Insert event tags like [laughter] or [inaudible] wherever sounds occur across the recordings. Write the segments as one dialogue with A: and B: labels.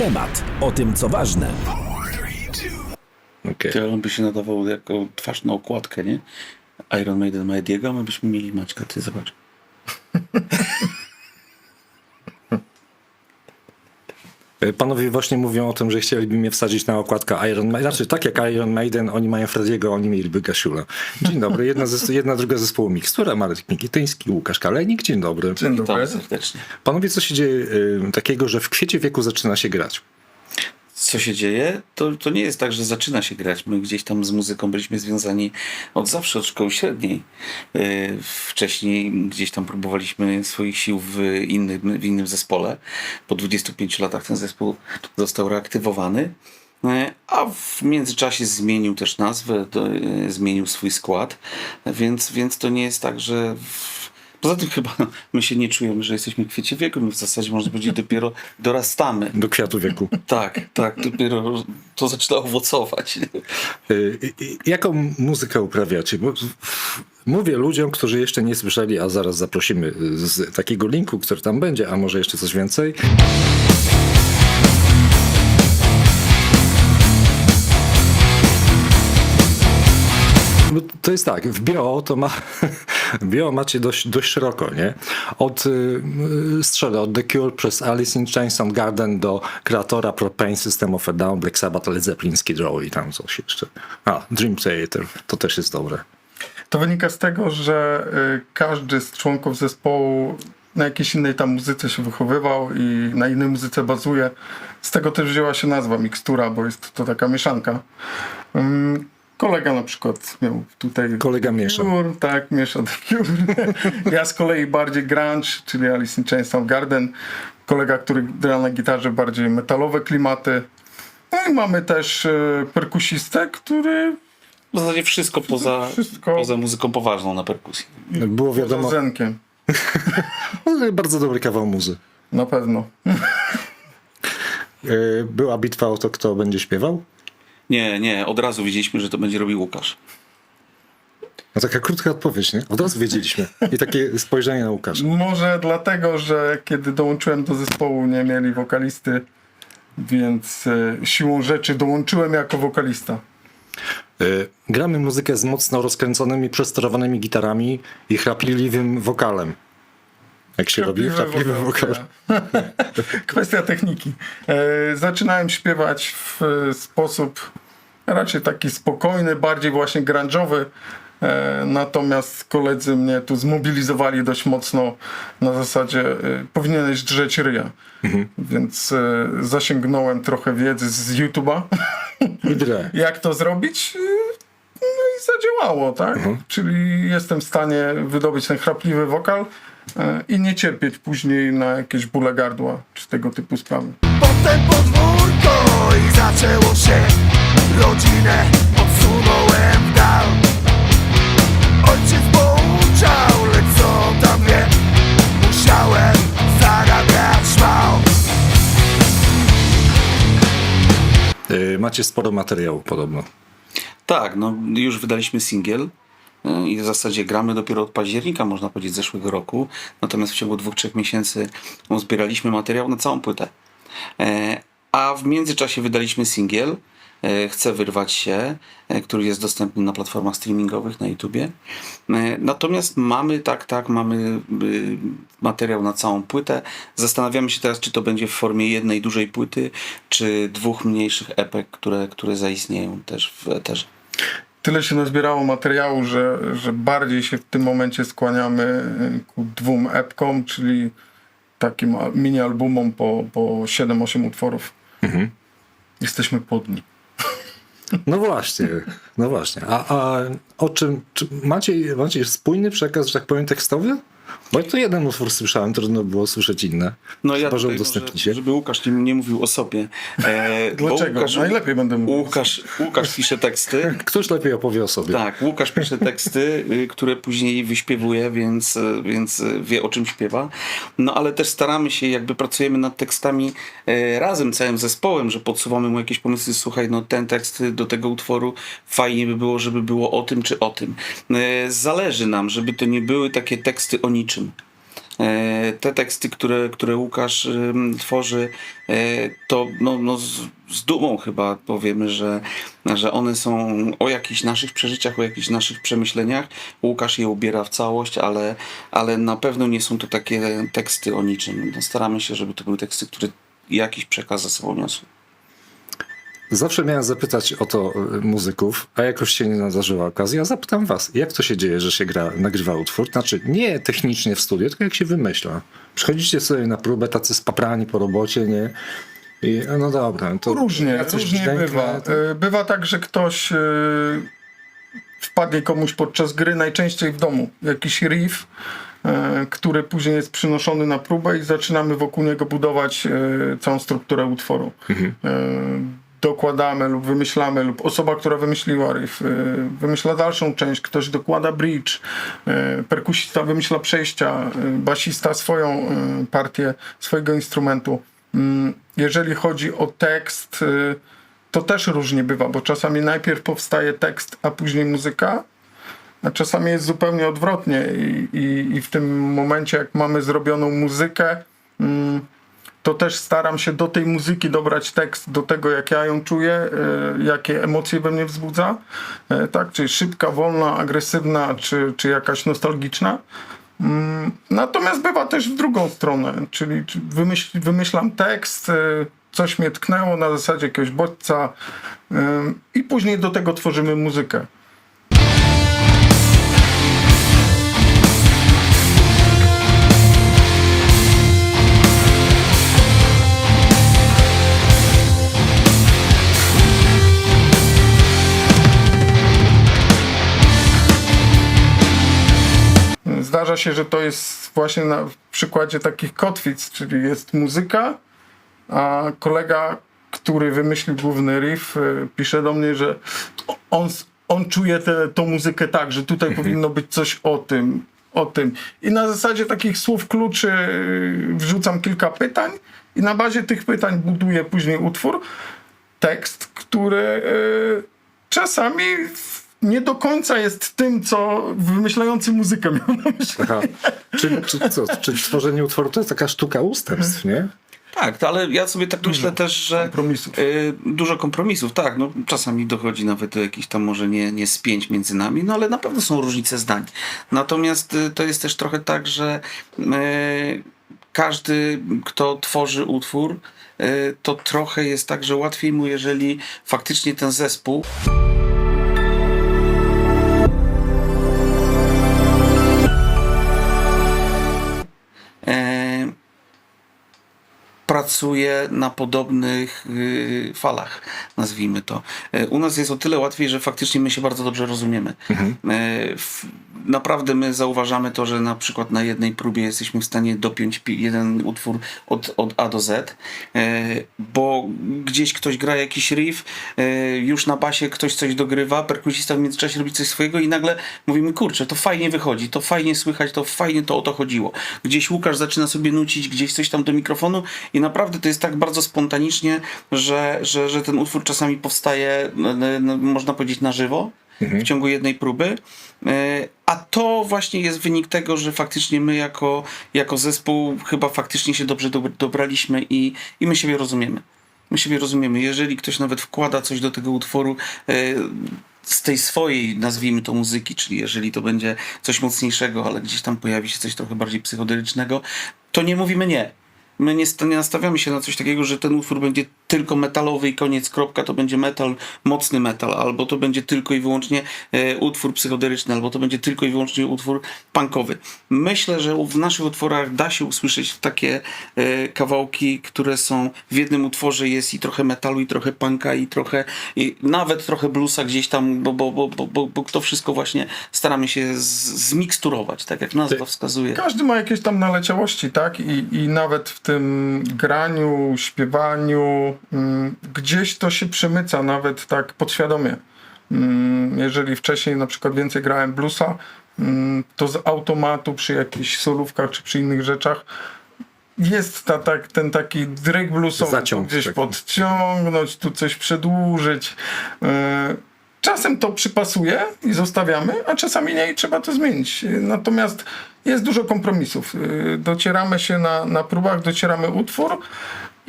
A: temat o tym, co ważne.
B: Okej.
C: To on by się nadawał jako twarz na okładkę, nie? Iron Maiden ma Ediego, a my byśmy mieli Maćka, ty zobacz. [laughs]
B: Panowie właśnie mówią o tym, że chcieliby mnie wsadzić na okładkę Iron Maiden. Znaczy, tak jak Iron Maiden, oni mają Frediego, oni mieliby Gasiula. Dzień dobry, jedna, zes- jedna druga zespołu Mikstura, Marek Mikityński, Łukasz Kalenik, dzień dobry.
D: Dzień dobry.
B: Panowie, co się dzieje y, takiego, że w kwiecie wieku zaczyna się grać?
C: Co się dzieje? To, to nie jest tak, że zaczyna się grać. My gdzieś tam z muzyką byliśmy związani od zawsze, od szkoły średniej. Yy, Wcześniej gdzieś tam próbowaliśmy swoich sił w innym, w innym zespole. Po 25 latach ten zespół został reaktywowany. Yy, A w międzyczasie zmienił też nazwę, yy, zmienił swój skład, więc, więc to nie jest tak, że. W... Poza tym chyba [laughs] my się nie czujemy, że jesteśmy w kwiecie wieku, my w zasadzie można powiedzieć dopiero dorastamy.
B: Do kwiatu wieku. [laughs]
C: Tak, tak, dopiero to zaczyna owocować.
B: Y, y, y, Jaką muzykę uprawiacie? Bo mówię ludziom, którzy jeszcze nie słyszeli, a zaraz zaprosimy z takiego linku, który tam będzie, a może jeszcze coś więcej. To jest tak, w bio to ma, [laughs] bio macie dość, dość szeroko, nie? Od y, y, strzelę, od The Cure przez Alice in Chains and Garden do kreatora Propane System of a Down, Black Sabbath, Led Zeppelin, Skid Row i tam coś jeszcze. A, Dream Theater, to też jest dobre.
D: To wynika z tego, że y, każdy z członków zespołu na jakiejś innej tam muzyce się wychowywał i na innej muzyce bazuje. Z tego też wzięła się nazwa mikstura, bo jest to taka mieszanka. Ym, Kolega na przykład miał tutaj
B: Kolega miesza.
D: Tak, miesza The [laughs] Cure. Ja z kolei bardziej grunge, czyli Alice in Chains Garden. Kolega, który gra na gitarze bardziej metalowe klimaty. No i mamy też y, perkusistę, który
C: W zasadzie wszystko poza,
D: Wszystko.
C: poza muzyką poważną na perkusji.
B: Jak było
D: poza
B: wiadomo,
D: zenkiem. [laughs]
B: bardzo dobry kawał muzy.
D: Na pewno.
B: Y, Była bitwa o to, kto będzie śpiewał?
C: Nie, nie, od razu wiedzieliśmy, że to będzie robił Łukasz.
B: No taka krótka odpowiedź, nie? Od razu wiedzieliśmy. I takie spojrzenie na Łukasza.
D: Może dlatego, że kiedy dołączyłem do zespołu nie mieli wokalisty, więc e, siłą rzeczy dołączyłem jako wokalista.
B: Y, Gramy muzykę z mocno rozkręconymi, przesterowanymi gitarami i chrapliwym wokalem. Jak się robi? Chrapliwy wokal. [laughs]
D: Kwestia techniki. E, zaczynałem śpiewać w sposób raczej taki spokojny, bardziej właśnie grunge'owy. E, natomiast koledzy mnie tu zmobilizowali dość mocno na zasadzie e, powinieneś drzeć ryja. Więc e, zasięgnąłem trochę wiedzy z YouTube'a. [laughs] Jak to zrobić? No i zadziałało, tak? Czyli jestem w stanie wydobyć ten chrapliwy wokal i nie cierpieć później na jakieś bóle gardła czy tego typu sprawy.
E: Potem podwórko i zaczęło się. Rodzinę odsunąłem w dal. Ojciec pouczał, lecz co tam wie? Musiałem zarabiać szwał
B: Y, Macie sporo materiału podobno.
C: Tak, no już wydaliśmy singiel i w zasadzie gramy dopiero od października, można powiedzieć, zeszłego roku. Natomiast w ciągu dwóch, trzech miesięcy zbieraliśmy materiał na całą płytę. E, A w międzyczasie wydaliśmy singiel e, Chcę wyrwać się, e, który jest dostępny na platformach streamingowych na YouTubie. Natomiast mamy, tak, tak, mamy y, materiał na całą płytę. Zastanawiamy się teraz, czy to będzie w formie jednej dużej płyty, czy dwóch mniejszych epek, które, które zaistnieją też w eterze.
D: Tyle się nazbierało materiału, że, że bardziej się w tym momencie skłaniamy ku dwóm epkom, czyli takim mini albumom po, po 7-8 utworów. Jesteśmy podni.
B: No właśnie, no właśnie. A, a o czym, czy macie, macie spójny przekaz, że tak powiem, tekstowy? Bo ja to jeden utwór słyszałem, trudno było słyszeć inne.
C: No ja
B: Chyba, udostępnicie.
C: żeby Łukasz nie, nie mówił o sobie. E,
D: Dlaczego?
C: Łukasz,
D: Najlepiej będę mówił.
C: Łukasz, Łukasz pisze teksty. [laughs]
B: Ktoś lepiej opowie o sobie.
C: Tak, Łukasz pisze teksty, y, które później wyśpiewuje, więc, y, więc y, wie o czym śpiewa. No ale też staramy się, jakby pracujemy nad tekstami e, razem, całym zespołem, że podsuwamy mu jakieś pomysły. Słuchaj, no ten tekst do tego utworu fajnie by było, żeby było o tym czy o tym. E, Zależy nam, żeby to nie były takie teksty o niczym. E, Te teksty, które, które Łukasz ym, tworzy, e, to no, no z, z dumą chyba powiemy, że, że one są o jakichś naszych przeżyciach, o jakichś naszych przemyśleniach. Łukasz je ubiera w całość, ale, ale na pewno nie są to takie teksty o niczym. No, staramy się, żeby to były teksty, które jakiś przekaz za sobą niosły.
B: Zawsze miałem zapytać o to y, muzyków, a jakoś się nie nadarzyła okazja. Zapytam was, jak to się dzieje, że się gra, nagrywa utwór? Znaczy, nie technicznie w studiu, tylko jak się wymyśla. Przychodzicie sobie na próbę, tacy spaprani po robocie, nie? I a no dobra, to
D: Różnie, różnie
B: brzdęknę,
D: bywa.
B: to-
D: E, Bywa tak, że ktoś e, wpadnie komuś podczas gry, najczęściej w domu, jakiś riff, e, który później jest przynoszony na próbę i zaczynamy wokół niego budować e, całą strukturę utworu. E, Dokładamy lub wymyślamy, lub osoba, która wymyśliła riff, e, wymyśla dalszą część, ktoś dokłada bridge, e, perkusista wymyśla przejścia, e, basista swoją partię swojego instrumentu. Mm, Jeżeli chodzi o tekst, to też różnie bywa, bo czasami najpierw powstaje tekst, a później muzyka, a czasami jest zupełnie odwrotnie i, i, i w tym momencie, jak mamy zrobioną muzykę, to też staram się do tej muzyki dobrać tekst, do tego jak ja ją czuję, e, jakie emocje we mnie wzbudza, e, tak, czy szybka, wolna, agresywna, czy, czy jakaś nostalgiczna. Mm, Natomiast bywa też w drugą stronę, czyli czy wymyśl, wymyślam tekst, e, coś mnie tknęło na zasadzie jakiegoś bodźca i później do tego tworzymy muzykę. Się, że to jest właśnie na przykładzie takich kotwic, czyli jest muzyka, a kolega, który wymyślił główny riff, y, pisze do mnie, że on, on czuje tę tą muzykę tak, że tutaj powinno być coś o tym, o tym. I na zasadzie takich słów kluczy y, wrzucam kilka pytań i na bazie tych pytań buduję później utwór, tekst, który y, czasami nie do końca jest tym, co wymyślający muzykę miał na myśli.
B: Aha. Czy, czy, co, czy tworzenie utworu to jest taka sztuka ustępstw, nie?
C: Tak, to, ale ja sobie tak myślę też, że
D: kompromisów.
C: y, dużo kompromisów, tak, no czasami dochodzi nawet do jakichś tam może nie, nie spięć między nami, no ale na pewno są różnice zdań. Natomiast y, to jest też trochę tak, że y, każdy, kto tworzy utwór, y, to trochę jest tak, że łatwiej mu, jeżeli faktycznie ten zespół pracuje na podobnych y, falach, nazwijmy to. E, u nas jest o tyle łatwiej, że faktycznie my się bardzo dobrze rozumiemy. E, w, naprawdę my zauważamy to, że na przykład na jednej próbie jesteśmy w stanie dopiąć pi- jeden utwór od, od A do Z, bo gdzieś ktoś gra jakiś riff, już na basie ktoś coś dogrywa, perkusista w międzyczasie robi coś swojego i nagle mówimy, kurczę, to fajnie wychodzi, to fajnie słychać, to fajnie to o to chodziło. Gdzieś Łukasz zaczyna sobie nucić gdzieś coś tam do mikrofonu i naprawdę to jest tak bardzo spontanicznie, że, że, że ten utwór czasami powstaje, no, no, można powiedzieć, na żywo w ciągu jednej próby. E, A to właśnie jest wynik tego, że faktycznie my jako, jako zespół chyba faktycznie się dobrze dob- dobraliśmy i, i my siebie rozumiemy. My siebie rozumiemy. Jeżeli ktoś nawet wkłada coś do tego utworu e, z tej swojej, nazwijmy to muzyki, czyli jeżeli to będzie coś mocniejszego, ale gdzieś tam pojawi się coś trochę bardziej psychoderycznego, to nie mówimy nie. My nie, nie nastawiamy się na coś takiego, że ten utwór będzie tylko metalowy i koniec, kropka, to będzie metal, mocny metal, albo to będzie tylko i wyłącznie e, utwór psychoderyczny, albo to będzie tylko i wyłącznie utwór punkowy. Myślę, że w naszych utworach da się usłyszeć takie e, kawałki, które są w jednym utworze jest i trochę metalu, i trochę punka, i trochę, i nawet trochę bluesa gdzieś tam, bo, bo, bo, bo, bo, bo to wszystko właśnie staramy się z, zmiksturować, tak jak nazwa wskazuje.
D: Każdy ma jakieś tam naleciałości, tak? I, I nawet w tym graniu, śpiewaniu, gdzieś to się przemyca, nawet tak podświadomie. Mm, Jeżeli wcześniej na przykład więcej grałem bluesa, mm, to z automatu przy jakichś solówkach czy przy innych rzeczach jest ta, tak, ten taki dryg bluesowy,
B: Zaciąg
D: gdzieś
B: taki.
D: podciągnąć, tu coś przedłużyć. Yy, czasem to przypasuje i zostawiamy, a czasami nie i trzeba to zmienić. Natomiast jest dużo kompromisów. Y, Docieramy się na, na próbach, docieramy utwór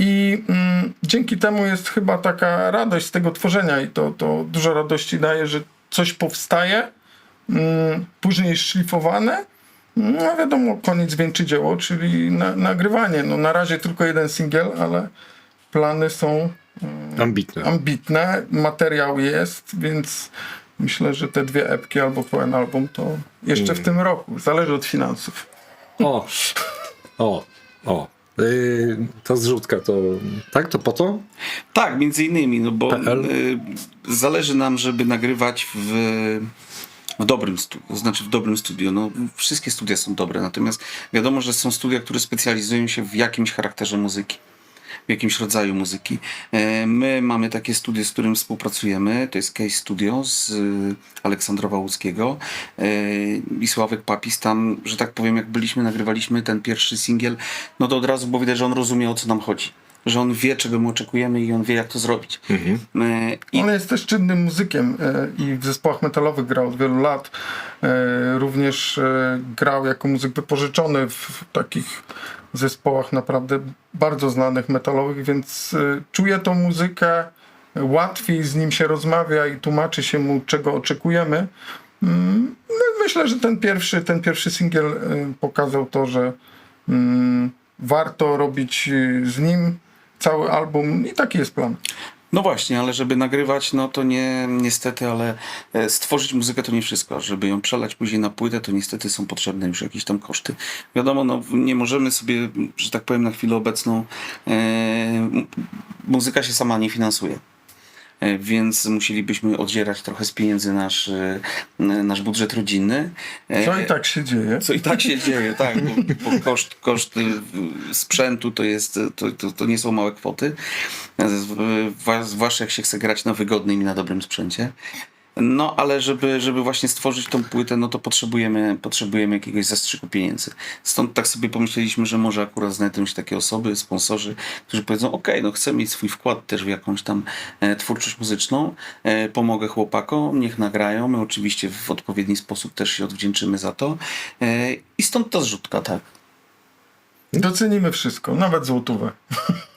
D: i mm, dzięki temu jest chyba taka radość z tego tworzenia i to, to dużo radości daje, że coś powstaje, mm, później jest szlifowane. No wiadomo, koniec wieńczy dzieło, czyli na, nagrywanie. No, na razie tylko jeden singiel, ale plany są
B: Ambitne.
D: ambitne, materiał jest, więc myślę, że te dwie epki albo pełen album to jeszcze w tym roku. Zależy od finansów.
B: O, o, o. Yy, ta zrzutka to. Tak, to po to?
C: Tak, między innymi, no bo
B: PL?
C: y, zależy nam, żeby nagrywać w, w dobrym studiu, znaczy w dobrym studiu. No, wszystkie studia są dobre, natomiast wiadomo, że są studia, które specjalizują się w jakimś charakterze muzyki. W jakimś rodzaju muzyki. E, My mamy takie studio, z którym współpracujemy. To jest Case Studio z y, Aleksandrowa Łódzkiego. E, I Sławek Papis tam, że tak powiem, jak byliśmy, nagrywaliśmy ten pierwszy singiel, no to od razu było widać, że on rozumie o co nam chodzi. Że on wie, czego my oczekujemy i on wie, jak to zrobić. E, I
D: On jest też czynnym muzykiem e, i w zespołach metalowych grał od wielu lat. E, Również grał jako muzyk wypożyczony w takich zespołach naprawdę bardzo znanych metalowych, więc czuje tą muzykę, łatwiej z nim się rozmawia i tłumaczy się mu, czego oczekujemy. Mm, No, myślę, że ten pierwszy, ten pierwszy singiel pokazał to, że mm, warto robić z nim cały album i taki jest plan.
C: No właśnie, ale żeby nagrywać, no to nie, niestety, ale e, stworzyć muzykę to nie wszystko. Żeby ją przelać później na płytę, to niestety są potrzebne już jakieś tam koszty. Wiadomo, no nie możemy sobie, że tak powiem, na chwilę obecną e, muzyka się sama nie finansuje. E, Więc musielibyśmy oddzierać trochę z pieniędzy nasz, e, nasz budżet rodzinny. E,
D: Co i tak się dzieje.
C: co i tak się dzieje, tak, bo, bo koszt, koszty y, sprzętu to, jest, to, to, to nie są małe kwoty, zwłaszcza jak się chce grać na wygodnym i na dobrym sprzęcie. No, ale żeby, żeby właśnie stworzyć tą płytę, no to potrzebujemy, potrzebujemy jakiegoś zastrzyku pieniędzy. Stąd tak sobie pomyśleliśmy, że może akurat znajdą się takie osoby, sponsorzy, którzy powiedzą, ok, no chcę mieć swój wkład też w jakąś tam e, twórczość muzyczną, e, pomogę chłopakom, niech nagrają, my oczywiście w odpowiedni sposób też się odwdzięczymy za to. E, I stąd ta zrzutka, tak.
D: Docenimy wszystko, nawet złotówę. [laughs]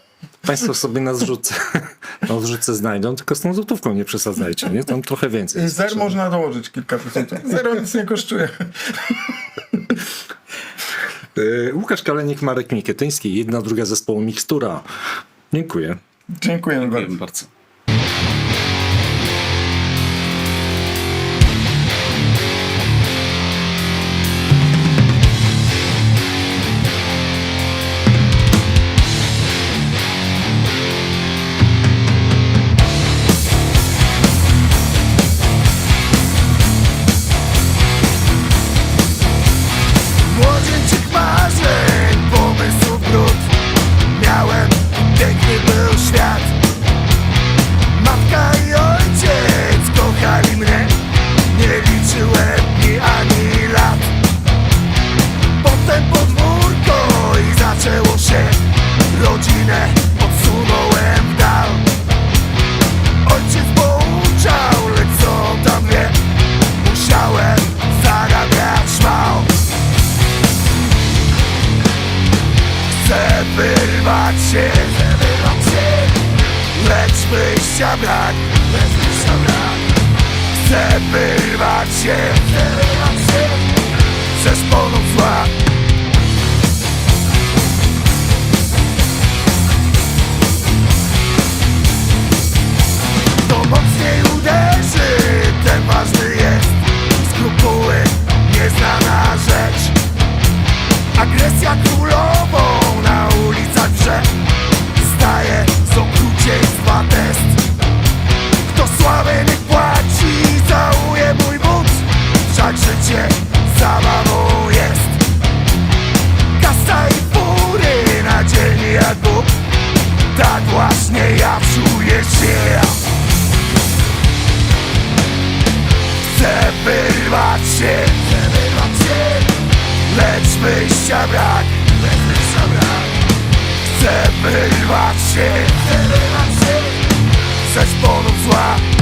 B: Państwo sobie na zrzutce, [laughs] na zrzutce znajdą, tylko z tą złotówką nie przesadzajcie, nie? Tam trochę więcej.
D: Zer można dołożyć kilka procentów. Zero nic nie kosztuje.
B: Yy, Łukasz Kalenik, Marek Mikietyński, jedna, druga zespołu Mikstura. Dziękuję.
D: Dziękujemy bardzo.
C: Dziękuję bardzo.
E: Wszak życie zabawą jest. Kasa i fury na dzień jak Bóg. Tak właśnie ja czuję się. Chcę wyrwać się, chcę wyrwać się. Lecz wyjścia brak, lecz wyjścia brak. Chcę wyrwać się, chcę wyrwać się. Ze szponów zła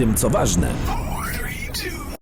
A: tym, co ważne.